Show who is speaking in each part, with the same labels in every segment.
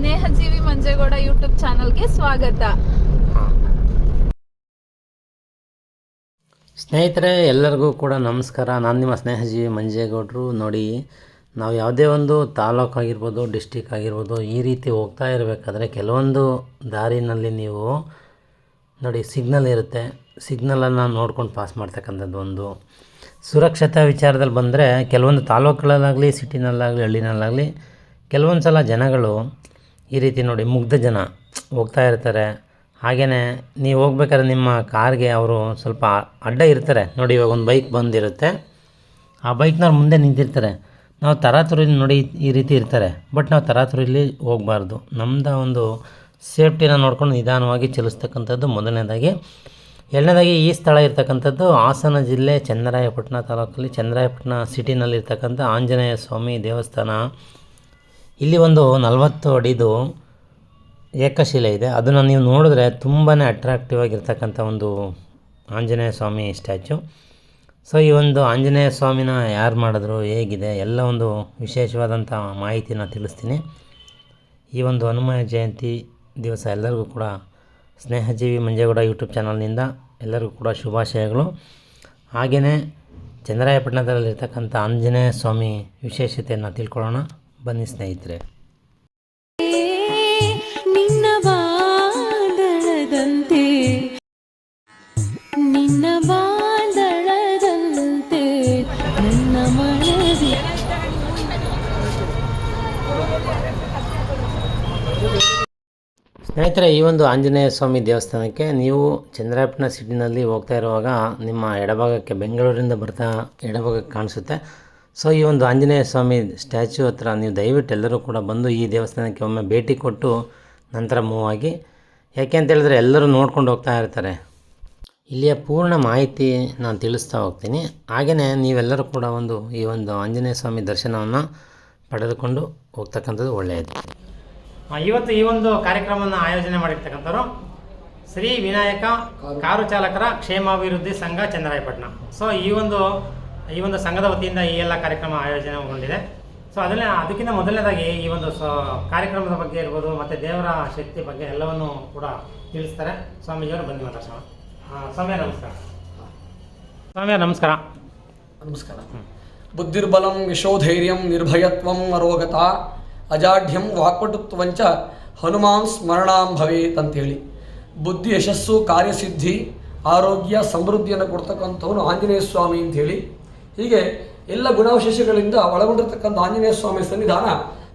Speaker 1: ಸ್ನೇಹಜೀವಿ Manjegowda YouTube ಚಾನಲ್ಗೆ ಸ್ವಾಗತ.
Speaker 2: ಸ್ನೇಹಿತರೆ, ಎಲ್ಲರಿಗೂ ಕೂಡ ನಮಸ್ಕಾರ. ನಾನು ನಿಮ್ಮ ಸ್ನೇಹಜೀವಿ ಮಂಜೇಗೌಡರು. ನೋಡಿ, ನಾವು ಯಾವುದೇ ಒಂದು ತಾಲೂಕು ಆಗಿರ್ಬೋದು ಡಿಸ್ಟಿಕ್ ಆಗಿರ್ಬೋದು, ಈ ರೀತಿ ಹೋಗ್ತಾ ಇರಬೇಕಾದ್ರೆ ಕೆಲವೊಂದು ದಾರಿನಲ್ಲಿ ನೀವು ನೋಡಿ ಸಿಗ್ನಲ್ ಇರುತ್ತೆ. ಸಿಗ್ನಲನ್ನು ನೋಡ್ಕೊಂಡು ಪಾಸ್ ಮಾಡ್ತಕ್ಕಂಥದ್ದು ಒಂದು. ಸುರಕ್ಷತಾ ವಿಚಾರದಲ್ಲಿ ಬಂದರೆ, ಕೆಲವೊಂದು ತಾಲೂಕುಗಳಲ್ಲಾಗಲಿ, ಸಿಟಿನಲ್ಲಾಗಲಿ, ಹಳ್ಳಿನಲ್ಲಾಗಲಿ ಕೆಲವೊಂದು ಸಲ ಜನಗಳು ಈ ರೀತಿ ನೋಡಿ ಮುಗ್ಧ ಜನ ಹೋಗ್ತಾ ಇರ್ತಾರೆ. ಹಾಗೆಯೇ ನೀವು ಹೋಗ್ಬೇಕಾದ್ರೆ ನಿಮ್ಮ ಕಾರ್ಗೆ ಅವರು ಸ್ವಲ್ಪ ಅಡ್ಡ ಇರ್ತಾರೆ. ನೋಡಿ ಇವಾಗ ಒಂದು ಬೈಕ್ ಬಂದಿರುತ್ತೆ. ಆ ಬೈಕ್ನವ್ರು ಮುಂದೆ ನಿಂತಿರ್ತಾರೆ. ನಾವು ತರಾತುರಿಲಿ ನೋಡಿ ಈ ರೀತಿ ಇರ್ತಾರೆ. ಬಟ್ ನಾವು ತರಾತುರಿಲಿ ಹೋಗಬಾರ್ದು. ನಮ್ಮದು ಒಂದು ಸೇಫ್ಟಿನ ನೋಡ್ಕೊಂಡು ನಿಧಾನವಾಗಿ ಚಲಿಸ್ತಕ್ಕಂಥದ್ದು ಮೊದಲನೇದಾಗಿ. ಎರಡನೇದಾಗಿ ಈ ಸ್ಥಳ ಇರ್ತಕ್ಕಂಥದ್ದು ಹಾಸನ ಜಿಲ್ಲೆ ಚಂದ್ರಾಯಪಟ್ಟಣ ತಾಲೂಕಲ್ಲಿ. ಚನ್ನರಾಯಪಟ್ಟಣ ಸಿಟಿನಲ್ಲಿರ್ತಕ್ಕಂಥ ಆಂಜನೇಯ ಸ್ವಾಮಿ ದೇವಸ್ಥಾನ. ಇಲ್ಲಿ ಒಂದು ನಲವತ್ತು ಅಡಿದು ಏಕಶಿಲೆ ಇದೆ. ಅದನ್ನು ನೀವು ನೋಡಿದ್ರೆ ತುಂಬಾ ಅಟ್ರಾಕ್ಟಿವ್ ಆಗಿರ್ತಕ್ಕಂಥ ಒಂದು ಆಂಜನೇಯ ಸ್ವಾಮಿ ಸ್ಟ್ಯಾಚು. ಸೊ, ಈ ಒಂದು ಆಂಜನೇಯ ಸ್ವಾಮಿನ ಯಾರು ಮಾಡಿದ್ರು, ಹೇಗಿದೆ, ಎಲ್ಲ ಒಂದು ವಿಶೇಷವಾದಂಥ ಮಾಹಿತಿನ ತಿಳಿಸ್ತೀನಿ. ಈ ಒಂದು ಹನುಮ ಜಯಂತಿ ದಿವಸ ಎಲ್ಲರಿಗೂ ಕೂಡ ಸ್ನೇಹಜೀವಿ ಮಂಜೇಗೌಡ ಯೂಟ್ಯೂಬ್ ಚಾನಲ್ನಿಂದ ಎಲ್ಲರಿಗೂ ಕೂಡ ಶುಭಾಶಯಗಳು. ಹಾಗೆಯೇ ಚಂದ್ರಾಯಪಟ್ಟಣದಲ್ಲಿರ್ತಕ್ಕಂಥ ಆಂಜನೇಯ ಸ್ವಾಮಿ ವಿಶೇಷತೆಯನ್ನು ತಿಳ್ಕೊಳ್ಳೋಣ. ಬನ್ನಿ ಸ್ನೇಹಿತರೆ.
Speaker 3: ನಿನ್ನ ನಿನ್ನ ನನ್ನ
Speaker 2: ಸ್ನೇಹಿತರೆ ಈ ಒಂದು ಆಂಜನೇಯ ಸ್ವಾಮಿ ದೇವಸ್ಥಾನಕ್ಕೆ ನೀವು ಚಂದ್ರಾಪಟ್ಟಣ ಸಿಟಿನಲ್ಲಿ ಹೋಗ್ತಾ ಇರುವಾಗ ನಿಮ್ಮ ಎಡಭಾಗಕ್ಕೆ ಬೆಂಗಳೂರಿಂದ ಬರ್ತಾ ಎಡಭಾಗಕ್ಕೆ ಕಾಣಿಸುತ್ತೆ. ಸೊ ಈ ಒಂದು ಆಂಜನೇಯ ಸ್ವಾಮಿ ಸ್ಟ್ಯಾಚ್ಯೂ ಹತ್ರ ನೀವು ದಯವಿಟ್ಟು ಎಲ್ಲರೂ ಕೂಡ ಬಂದು ಈ ದೇವಸ್ಥಾನಕ್ಕೆ ಒಮ್ಮೆ ಭೇಟಿ ಕೊಟ್ಟು ನಂತರ ಮೂವ್ ಆಗಿ. ಯಾಕೆ ಅಂತ ಹೇಳಿದ್ರೆ ಎಲ್ಲರೂ ನೋಡ್ಕೊಂಡು ಹೋಗ್ತಾ ಇರ್ತಾರೆ. ಇಲ್ಲಿಯ ಪೂರ್ಣ ಮಾಹಿತಿ ನಾನು ತಿಳಿಸ್ತಾ ಹೋಗ್ತೀನಿ. ಹಾಗೆಯೇ ನೀವೆಲ್ಲರೂ ಕೂಡ ಒಂದು ಈ ಒಂದು ಆಂಜನೇಯ ಸ್ವಾಮಿ ದರ್ಶನವನ್ನು ಪಡೆದುಕೊಂಡು ಹೋಗ್ತಕ್ಕಂಥದ್ದು ಒಳ್ಳೆಯದು. ಇವತ್ತು ಈ ಒಂದು ಕಾರ್ಯಕ್ರಮವನ್ನು ಆಯೋಜನೆ ಮಾಡಿರ್ತಕ್ಕಂಥವ್ರು ಶ್ರೀ ವಿನಾಯಕ ಕಾರು ಚಾಲಕರ ಕ್ಷೇಮಾಭಿವೃದ್ಧಿ ಸಂಘ ಚಂದ್ರಾಯಪಟ್ಟಣ ಸೊ ಈ ಒಂದು ಈ ಒಂದು ಸಂಘದ ವತಿಯಿಂದ ಈ ಎಲ್ಲ ಕಾರ್ಯಕ್ರಮ ಆಯೋಜನೆಗೊಂಡಿದೆ. ಸೊ ಅದನ್ನೇ ಅದಕ್ಕಿಂತ ಮೊದಲನೇದಾಗಿ ಈ ಒಂದು ಸ ಕಾರ್ಯಕ್ರಮದ ಬಗ್ಗೆ ಇರ್ಬೋದು ಮತ್ತು ದೇವರ ಶಕ್ತಿ ಬಗ್ಗೆ ಎಲ್ಲವನ್ನು ಕೂಡ ತಿಳಿಸ್ತಾರೆ. ಸ್ವಾಮೀಜಿಯವರು ಬಂದು ಮಾತಾಡ್ಸೋಣ. ಸ್ವಾಮಿಯ ಸ್ವಾಮಿ ನಮಸ್ಕಾರ. ಸ್ವಾಮಿಯ ನಮಸ್ಕಾರ.
Speaker 4: ನಮಸ್ಕಾರ. ಬುದ್ಧಿರ್ಬಲಂ ವಿಶೋಧೈರ್ಯಂ ನಿರ್ಭಯತ್ವಂ ಅರೋಗತ ಅಜಾಢ್ಯಂ ವಾಕ್ಪಟುತ್ವಂಚ ಹನುಮಾನ್ ಸ್ಮರಣಾಂ ಭವೇತ್ ಅಂತೇಳಿ. ಬುದ್ಧಿ ಯಶಸ್ಸು ಕಾರ್ಯಸಿದ್ಧಿ ಆರೋಗ್ಯ ಸಮೃದ್ಧಿಯನ್ನು ಕೊಡ್ತಕ್ಕಂಥವನು ಆಂಜನೇಯ ಸ್ವಾಮಿ ಅಂತೇಳಿ. ಹೀಗೆ ಎಲ್ಲ ಗುಣಾವಶೇಷಗಳಿಂದ ಒಳಗೊಂಡಿರತಕ್ಕಂಥ ಆಂಜನೇಯ ಸ್ವಾಮಿ ಸನ್ನಿಧಾನ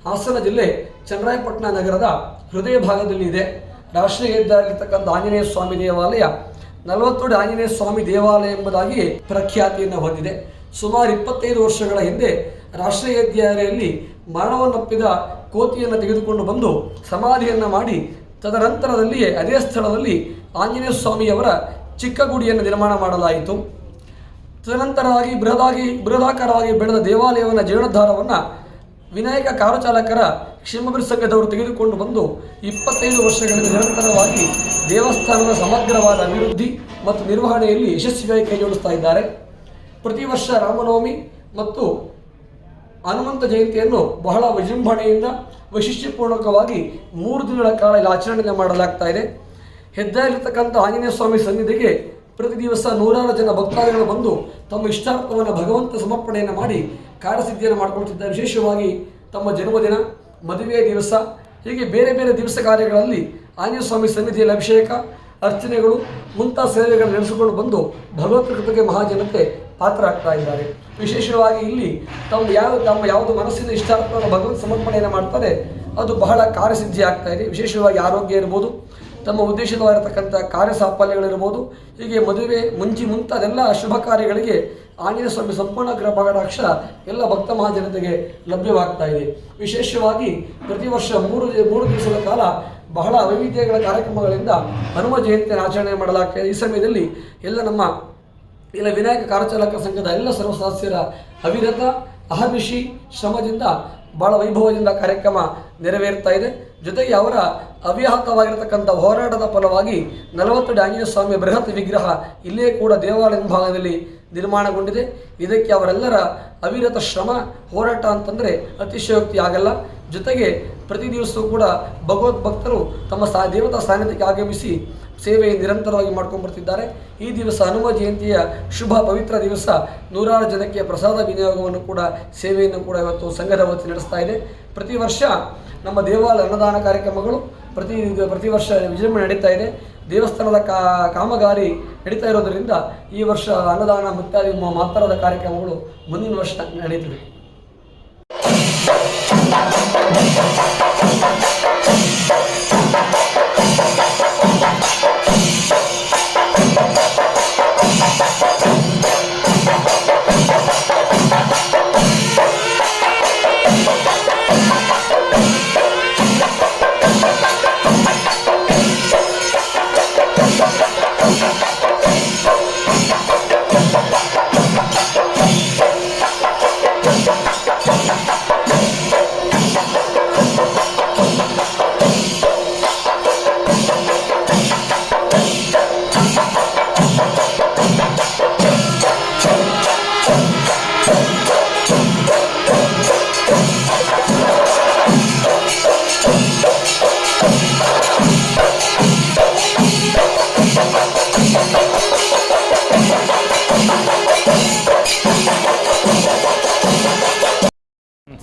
Speaker 4: ಹಾಸನ ಜಿಲ್ಲೆ ಚನ್ನರಾಯಪಟ್ಟಣ ನಗರದ ಹೃದಯ ಭಾಗದಲ್ಲಿ ಇದೆ. ರಾಷ್ಟ್ರೀಯ ಹೆದ್ದಾರಿರ್ತಕ್ಕಂಥ ಆಂಜನೇಯ ಸ್ವಾಮಿ ದೇವಾಲಯ ನಲವತ್ತೊಡೆ ಆಂಜನೇಯ ಸ್ವಾಮಿ ದೇವಾಲಯ ಎಂಬುದಾಗಿ ಪ್ರಖ್ಯಾತಿಯನ್ನು ಹೊಂದಿದೆ. ಸುಮಾರು ಇಪ್ಪತ್ತೈದು ವರ್ಷಗಳ ಹಿಂದೆ ರಾಷ್ಟ್ರೀಯ ಹೆದ್ದಾರಿಯಲ್ಲಿ ಮರಣವನ್ನಪ್ಪಿದ ಕೋತಿಯನ್ನು ತೆಗೆದುಕೊಂಡು ಬಂದು ಸಮಾಧಿಯನ್ನು ಮಾಡಿ, ತದನಂತರದಲ್ಲಿಯೇ ಅದೇ ಸ್ಥಳದಲ್ಲಿ ಆಂಜನೇಯ ಸ್ವಾಮಿಯವರ ಚಿಕ್ಕ ಗುಡಿಯನ್ನು ನಿರ್ಮಾಣ ಮಾಡಲಾಯಿತು. ತದನಂತರವಾಗಿ ಬೃಹದಾಗಿ, ಬೃಹದಾಕಾರವಾಗಿ ಬೆಳೆದ ದೇವಾಲಯವನ್ನು ಜೀರ್ಣೋದ್ಧಾರವನ್ನು ವಿನಾಯಕ ಕಾರು ಚಾಲಕರ ಕ್ಷೇಮಭಿವೃದ್ಧಿ ತೆಗೆದುಕೊಂಡು ಬಂದು ಇಪ್ಪತ್ತೈದು ವರ್ಷಗಳಿಂದ ನಿರಂತರವಾಗಿ ದೇವಸ್ಥಾನದ ಸಮಗ್ರವಾದ ಅಭಿವೃದ್ಧಿ ಮತ್ತು ನಿರ್ವಹಣೆಯಲ್ಲಿ ಯಶಸ್ವಿಯಾಗಿ ಕೈಜೋಡಿಸ್ತಾ ಇದ್ದಾರೆ. ಪ್ರತಿ ವರ್ಷ ರಾಮನವಮಿ ಮತ್ತು ಹನುಮಂತ ಜಯಂತಿಯನ್ನು ಬಹಳ ವಿಜೃಂಭಣೆಯಿಂದ ವೈಶಿಷ್ಟ್ಯಪೂರ್ವಕವಾಗಿ ಮೂರು ದಿನಗಳ ಕಾಲ ಇಲ್ಲಿ ಆಚರಣೆ ಮಾಡಲಾಗ್ತಾ ಇದೆ. ಹೆದ್ದಾರಿರ್ತಕ್ಕಂಥ ಆಂಜನೇಯ ಸ್ವಾಮಿ ಸನ್ನಿಧಿಗೆ ಪ್ರತಿ ದಿವಸ ನೂರಾರು ಜನ ಭಕ್ತಾದಿಗಳು ಬಂದು ತಮ್ಮ ಇಷ್ಟಾರ್ಥವನ್ನು ಭಗವಂತ ಸಮರ್ಪಣೆಯನ್ನು ಮಾಡಿ ಕಾರ್ಯಸಿದ್ಧಿಯನ್ನು ಮಾಡಿಕೊಳ್ತಿದ್ದಾರೆ. ವಿಶೇಷವಾಗಿ ತಮ್ಮ ಜನ್ಮದಿನ, ಮದುವೆಯ ದಿವಸ, ಹೀಗೆ ಬೇರೆ ಬೇರೆ ದಿವಸ ಕಾರ್ಯಗಳಲ್ಲಿ ಆಂಜನೇಯ ಸ್ವಾಮಿ ಸನ್ನಿಧಿಯಲ್ಲಿ ಅಭಿಷೇಕ, ಅರ್ಚನೆಗಳು ಮುಂತಾದ ಸೇವೆಗಳನ್ನು ನಡೆಸಿಕೊಂಡು ಬಂದು ಭಗವತ್ ಕೃಪೆಗೆ ಮಹಾಜನತೆ ಪಾತ್ರರಾಗ್ತಾ ಇದ್ದಾರೆ. ವಿಶೇಷವಾಗಿ ಇಲ್ಲಿ ತಮ್ಮ ಯಾವ ತಮ್ಮ ಯಾವುದು ಮನಸ್ಸಿನ ಇಷ್ಟಾರ್ಥವನ್ನು ಭಗವಂತ ಸಮರ್ಪಣೆಯನ್ನು ಮಾಡ್ತಾರೆ, ಅದು ಬಹಳ ಕಾರ್ಯಸಿದ್ಧಿ ಆಗ್ತಾ ಇದೆ. ವಿಶೇಷವಾಗಿ ಆರೋಗ್ಯ ಇರ್ಬೋದು ತಮ್ಮ ಉದ್ದೇಶಿತವಾಗಿರ್ತಕ್ಕಂಥ ಕಾರ್ಯ ಸಾಫಲ್ಯಗಳಿರ್ಬೋದು ಹೀಗೆ ಮದುವೆ, ಮುಂಚಿ ಮುಂತಾದೆಲ್ಲ ಶುಭ ಕಾರ್ಯಗಳಿಗೆ ಆಂಜನೇಯ ಸ್ವಾಮಿ ಸಂಪೂರ್ಣ ಕೃಪಾಕಟಾಕ್ಷ ಎಲ್ಲ ಭಕ್ತ ಮಹಾಜನತೆಗೆ ಲಭ್ಯವಾಗ್ತಾ ಇದೆ. ವಿಶೇಷವಾಗಿ ಪ್ರತಿ ವರ್ಷ ಮೂರು ಮೂರು ದಿವಸದ ಕಾಲ ಬಹಳ ವೈವಿಧ್ಯಗಳ ಕಾರ್ಯಕ್ರಮಗಳಿಂದ ಹನುಮ ಜಯಂತಿಯನ್ನು ಆಚರಣೆ ಮಾಡಲಾಗ್ತದೆ ಈ ಸಮಯದಲ್ಲಿ ಎಲ್ಲ ನಮ್ಮ ಇಲ್ಲ ವಿನಾಯಕ ಕಾರ್ಯಚಾಲಕ ಸಂಘದ ಎಲ್ಲ ಸರ್ವ ಸದಸ್ಯರ ಅವಿರತ, ಅಹರ್ನಿಶಿ ಶ್ರಮದಿಂದ ಭಾಳ ವೈಭವದಿಂದ ಕಾರ್ಯಕ್ರಮ ನೆರವೇರ್ತಾ ಇದೆ. ಜೊತೆಗೆ ಅವರ ಅವ್ಯಾಹತವಾಗಿರತಕ್ಕಂಥ ಹೋರಾಟದ ಫಲವಾಗಿ ನಲವತ್ತು ಆಂಜನೇಯ ಸ್ವಾಮಿಯ ಬೃಹತ್ ವಿಗ್ರಹ ಇಲ್ಲೇ ಕೂಡ ದೇವಾಲಯ ಭಾಗದಲ್ಲಿ ನಿರ್ಮಾಣಗೊಂಡಿದೆ. ಇದಕ್ಕೆ ಅವರೆಲ್ಲರ ಅವಿರತ ಶ್ರಮ, ಹೋರಾಟ ಅಂತಂದರೆ ಅತಿಶಯೋಕ್ತಿ ಆಗಲ್ಲ. ಜೊತೆಗೆ ಪ್ರತಿ ದಿವಸವೂ ಕೂಡ ಭಗವದ್ ಭಕ್ತರು ತಮ್ಮ ಸಾ, ದೇವತಾ ಸಾನ್ನಿಧ್ಯಕ್ಕೆ ಆಗಮಿಸಿ ಸೇವೆ ನಿರಂತರವಾಗಿ ಮಾಡ್ಕೊಂಡು ಬರ್ತಿದ್ದಾರೆ ಈ ದಿವಸ ಹನುಮ ಜಯಂತಿಯ ಶುಭ ಪವಿತ್ರ ದಿವಸ. ನೂರಾರು ಜನಕ್ಕೆ ಪ್ರಸಾದ ವಿನಿಯೋಗವನ್ನು ಕೂಡ ಸೇವೆಯನ್ನು ಕೂಡ ಇವತ್ತು ಸಂಘದ ವತಿ ನಡೆಸ್ತಾ ಇದೆ. ಪ್ರತಿ ವರ್ಷ ನಮ್ಮ ದೇವಾಲಯ ಅನ್ನದಾನ ಕಾರ್ಯಕ್ರಮಗಳು ಪ್ರತಿ ಪ್ರತಿ ವರ್ಷ ವಿಜೃಂಭಣೆ ನಡೀತಾ ಇದೆ. ದೇವಸ್ಥಾನದ ಕಾಮಗಾರಿ ನಡೀತಾ ಇರೋದರಿಂದ ಈ ವರ್ಷ ಅನ್ನದಾನ ಮುಕ್ತಾಯ ಮಾತರದ ಕಾರ್ಯಕ್ರಮಗಳು ಮುಂದಿನ ವರ್ಷ ನಡೀತಿದೆ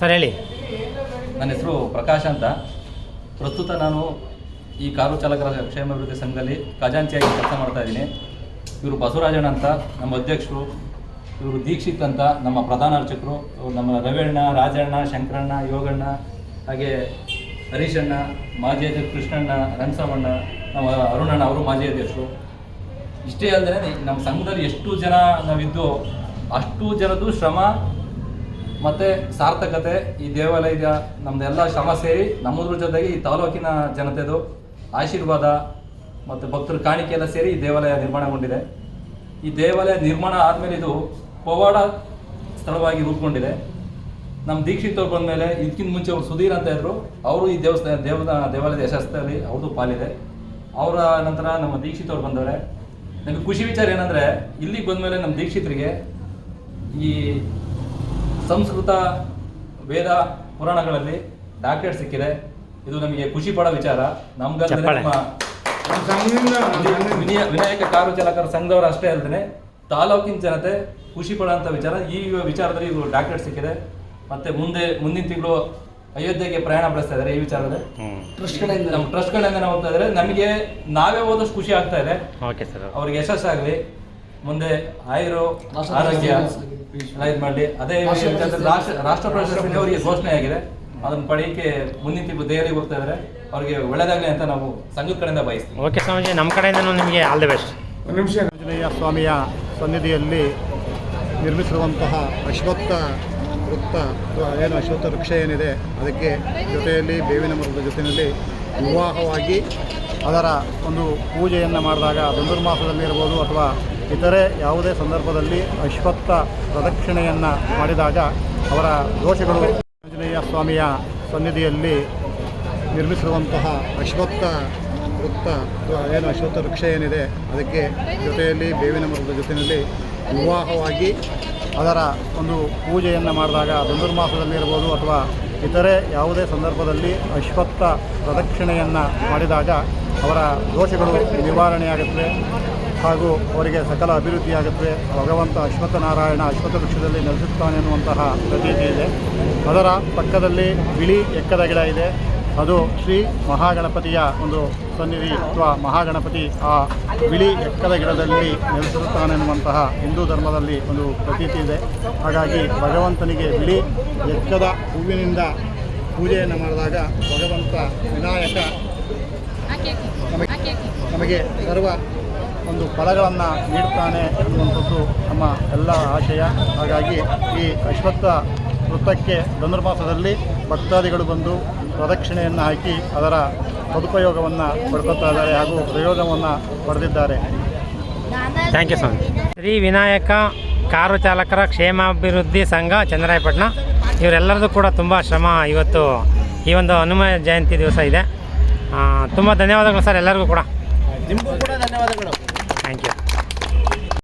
Speaker 2: ಸರ್, ಹೇಳಿ.
Speaker 5: ನನ್ನ ಹೆಸರು ಪ್ರಕಾಶ್ ಅಂತ. ಪ್ರಸ್ತುತ ನಾನು ಈ ಕಾರು ಚಾಲಕರ ಕ್ಷೇಮಾಭಿವೃದ್ಧಿ ಸಂಘದಲ್ಲಿ ಖಜಾಂಚಿಯಾಗಿ ಕೆಲಸ ಮಾಡ್ತಾ ಇದ್ದೀನಿ. ಇವರು ಬಸವರಾಜಣ್ಣ ಅಂತ, ನಮ್ಮ ಅಧ್ಯಕ್ಷರು. ಇವರು ದೀಕ್ಷಿತ್ ಅಂತ ನಮ್ಮ ಪ್ರಧಾನ ಅರ್ಚಕರು ನಮ್ಮ ರವಿಯಣ್ಣ ರಾಜಣ್ಣ, ಶಂಕರಣ್ಣ, ಯೋಗಣ್ಣ, ಹಾಗೆ ಹರೀಶಣ್ಣ, ಮಾಜಿ ಅಧ್ಯಕ್ಷ ಕೃಷ್ಣಣ್ಣ ರಣಸಮಣ್ಣ ನಮ್ಮ ಅರುಣಣ್ಣ ಅವರು ಮಾಜಿ ಅಧ್ಯಕ್ಷರು. ಇಷ್ಟೇ ಅಲ್ಲದೆ ನಮ್ಮ ಸಂಘದಲ್ಲಿ ಎಷ್ಟು ಜನ ನಾವಿದ್ದು ಅಷ್ಟು ಜನದ್ದು ಶ್ರಮ ಮತ್ತು ಸಾರ್ಥಕತೆ ಈ ದೇವಾಲಯದ ನಮ್ಮದೆಲ್ಲ ಶ್ರಮ ಸೇರಿ ನಮ್ಮದ್ರ ಜೊತೆಗೆ ಈ ತಾಲೂಕಿನ ಜನತೆದು ಆಶೀರ್ವಾದ ಮತ್ತು ಭಕ್ತರ ಕಾಣಿಕೆ ಎಲ್ಲ ಸೇರಿ ಈ ದೇವಾಲಯ ನಿರ್ಮಾಣಗೊಂಡಿದೆ. ಈ ದೇವಾಲಯ ನಿರ್ಮಾಣ ಆದಮೇಲೆ ಇದು ಪವಾಡ ಸ್ಥಳವಾಗಿ ರೂಪುಗೊಂಡಿದೆ. ನಮ್ಮ ದೀಕ್ಷಿತ್ ಅವ್ರು ಬಂದಮೇಲೆ ಇದಕ್ಕಿಂತ ಮುಂಚೆ ಅವರು ಸುಧೀರ್ ಅಂತ ಇದ್ರು. ಅವರು ಈ ದೇವಸ್ಥಾನ ದೇವದ ದೇವಾಲಯದ ಯಶಸ್ಸಲ್ಲಿ ಅವ್ರದ್ದು ಪಾಲಿದೆ. ಅವರ ನಂತರ ನಮ್ಮ ದೀಕ್ಷಿತ್ ಅವ್ರು ಬಂದವರೆ. ನಮಗೆ ಖುಷಿ ವಿಚಾರ ಏನಂದರೆ ಇಲ್ಲಿಗೆ ಬಂದಮೇಲೆ ನಮ್ಮ ದೀಕ್ಷಿತರಿಗೆ ಈ ಸಂಸ್ಕೃತ ವೇದ ಪುರಾಣಗಳಲ್ಲಿ ಡಾಕ್ಟರೇಟ್ ಸಿಕ್ಕಿದೆ. ಇದು ನಮಗೆ ಖುಷಿ ಪಡೋ ವಿಚಾರ. ನಮ್ಗೆ ವಿನಾಯಕ ಕಾರು ಚಾಲಕರ ಸಂಘದವರು ಅಷ್ಟೇ ಅಲ್ಲದೆ ತಾಲೂಕಿನ ಜನತೆ ಖುಷಿ ಪಡೋಂಥ ವಿಚಾರ. ಈ ವಿಚಾರದಲ್ಲಿ ಇವರು ಡಾಕ್ಟರ್ ಸಿಕ್ಕಿದೆ. ಮತ್ತೆ ಮುಂದೆ ಮುಂದಿನ ತಿಂಗಳು ಅಯೋಧ್ಯೆಗೆ ಪ್ರಯಾಣ ಬೆಳೆಸ್ತಾ ಇದ್ದಾರೆ ಈ ವಿಚಾರದಲ್ಲಿ.
Speaker 4: ಟ್ರಸ್ಟ್ ಕಡೆಯಿಂದ.
Speaker 5: ನಮ್ಮ ಟ್ರಸ್ಟ್ ಕಡೆಯಿಂದ ಹೋಗ್ತಾ ಇದ್ದಾರೆ ನಮಗೆ ನಾವೇ ಹೋದಷ್ಟು ಖುಷಿ ಆಗ್ತಾ ಇದೆ.
Speaker 2: ಓಕೆ ಸರ್
Speaker 5: ಅವ್ರಿಗೆ ಯಶಸ್ಸಾಗಲಿ ಮುಂದೆ ಆಯುರು ಆರೋಗ್ಯ ಇದು ಮಾಡಲಿ. ಅದೇ
Speaker 4: ರಾಷ್ಟ್ರ
Speaker 5: ವಿಚಾರದಲ್ಲಿ ರಾಷ್ಟ್ರ ರಾಷ್ಟ್ರ ಪ್ರಶಸ್ತಿ ಅವರಿಗೆ ಘೋಷಣೆ ಆಗಿದೆ. ಅದನ್ನ ಪಡೆಯಕ್ಕೆ ಮುಂದಿನ ತಿಂಗಳು ದೆಹಲಿಗೆ ಹೋಗ್ತಾ ಇದ್ದಾರೆ ಅವರಿಗೆ ಒಳ್ಳೆದಾಗಲಿ ಅಂತ ನಾವು ಸಂಘದ ಕಡೆಯಿಂದ ಬಯಸ್ತೀವಿ.
Speaker 2: ಓಕೆ ಸ್ವಾಮೀಜಿ ನಮ್ಮ ಕಡೆಯಿಂದ ನಿಮಗೆ ಆಲ್ ದಿ ಬೆಸ್ಟ್
Speaker 6: ನಿಮಿಷ ಸ್ವಾಮಿಯ ಸನ್ನಿಧಿಯಲ್ಲಿ ನಿರ್ಮಿಸಿರುವಂತಹ ಅಶ್ವತ್ಥ ವೃತ್ತ ಅಥವಾ ಏನು ಅಶ್ವತ್ಥ ವೃಕ್ಷ ಏನಿದೆ, ಅದಕ್ಕೆ ಜೊತೆಯಲ್ಲಿ ಬೇವಿನ ಮರದ ಜೊತೆಯಲ್ಲಿ ವಿವಾಹವಾಗಿ ಅದರ ಒಂದು ಪೂಜೆಯನ್ನು ಮಾಡಿದಾಗ ಧನುರ್ಮಾಸದಲ್ಲಿರ್ಬೋದು ಅಥವಾ ಇತರೆ ಯಾವುದೇ ಸಂದರ್ಭದಲ್ಲಿ ಅಶ್ವತ್ಥ ಪ್ರದಕ್ಷಿಣೆಯನ್ನು ಮಾಡಿದಾಗ ಅವರ ದೋಷಗಳು ಆಂಜನೇಯ ಸ್ವಾಮಿಯ ಸನ್ನಿಧಿಯಲ್ಲಿ ನಿರ್ಮಿಸಿರುವಂತಹ ಅಶ್ವತ್ಥ ವೃತ್ತ ಏನು ಅಶ್ವತ್ಥ ವೃಕ್ಷ ಏನಿದೆ, ಅದಕ್ಕೆ ಜೊತೆಯಲ್ಲಿ ಬೇವಿನ ಮರದ ಜೊತೆಯಲ್ಲಿ ವಿವಾಹವಾಗಿ ಅದರ ಒಂದು ಪೂಜೆಯನ್ನು ಮಾಡಿದಾಗ ಧನುರ್ಮಾಸದಲ್ಲಿರ್ಬೋದು ಅಥವಾ ಇತರೆ ಯಾವುದೇ ಸಂದರ್ಭದಲ್ಲಿ ಅಶ್ವತ್ಥ ಪ್ರದಕ್ಷಿಣೆಯನ್ನು ಮಾಡಿದಾಗ ಅವರ ದೋಷಗಳು ನಿವಾರಣೆಯಾಗುತ್ತವೆ ಹಾಗೂ ಅವರಿಗೆ ಸಕಲ ಅಭಿವೃದ್ಧಿಯಾಗುತ್ತವೆ. ಭಗವಂತ ಅಶ್ವತ್ಥನಾರಾಯಣ ಅಶ್ವತ್ಥ ವೃಕ್ಷದಲ್ಲಿ ನೆಲೆಸುತ್ತಾನೆ ಎನ್ನುವಂತಹ ಪ್ರತೀತಿ ಇದೆ ಅದರ ಪಕ್ಕದಲ್ಲಿ ಬಿಳಿ ಎಕ್ಕದ ಗಿಡ ಇದೆ. ಅದು ಶ್ರೀ ಮಹಾಗಣಪತಿಯ ಒಂದು ಸನ್ನಿಧಿ ಅಥವಾ ಮಹಾಗಣಪತಿ ಆ ಬಿಳಿ ಎಕ್ಕದ ಗಿಡದಲ್ಲಿ ನೆಲೆಸಿರುತ್ತಾನೆನ್ನುವಂತಹ ಹಿಂದೂ ಧರ್ಮದಲ್ಲಿ ಒಂದು ಪ್ರತೀತಿ ಇದೆ. ಹಾಗಾಗಿ ಭಗವಂತನಿಗೆ ಬಿಳಿ ಎಕ್ಕದ ಹೂವಿನಿಂದ ಪೂಜೆಯನ್ನು ಮಾಡಿದಾಗ ಭಗವಂತ ವಿನಾಯಕ ನಮಗೆ ನಮಗೆ ಸರ್ವ ಒಂದು ಫಲಗಳನ್ನು ನೀಡುತ್ತಾನೆ ಎನ್ನುವಂಥದ್ದು ನಮ್ಮ ಎಲ್ಲ ಆಶಯ. ಹಾಗಾಗಿ ಈ ಅಶ್ವತ್ಥ ವೃತ್ತಕ್ಕೆ ಧನುರ್ಮಾಸದಲ್ಲಿ ಭಕ್ತಾದಿಗಳು ಬಂದು ಪ್ರದಕ್ಷಿಣೆಯನ್ನು ಹಾಕಿ ಅದರ ಸದುಪಯೋಗವನ್ನು ಪಡ್ಕೊತಾ ಇದ್ದಾರೆ ಹಾಗೂ ಪ್ರಯೋಜನವನ್ನು ಪಡೆದಿದ್ದಾರೆ.
Speaker 2: Thank you Swami Shri Vinayaka car ಚಾಲಕರ ಕ್ಷೇಮಾಭಿವೃದ್ಧಿ ಸಂಘ ಚಂದ್ರಾಯಪಟ್ಟಣ ಇವರೆಲ್ಲರದ್ದು ಕೂಡ ತುಂಬ ಶ್ರಮ ಇವತ್ತು ಈ ಒಂದು ಹನುಮ ಜಯಂತಿ ದಿವಸ ಇದೆ. ತುಂಬ ಧನ್ಯವಾದಗಳು ಸರ್ ಎಲ್ಲರಿಗೂ ಕೂಡ.
Speaker 6: ನಿಮಗೂ ಕೂಡ ಧನ್ಯವಾದಗಳು.
Speaker 2: Thank you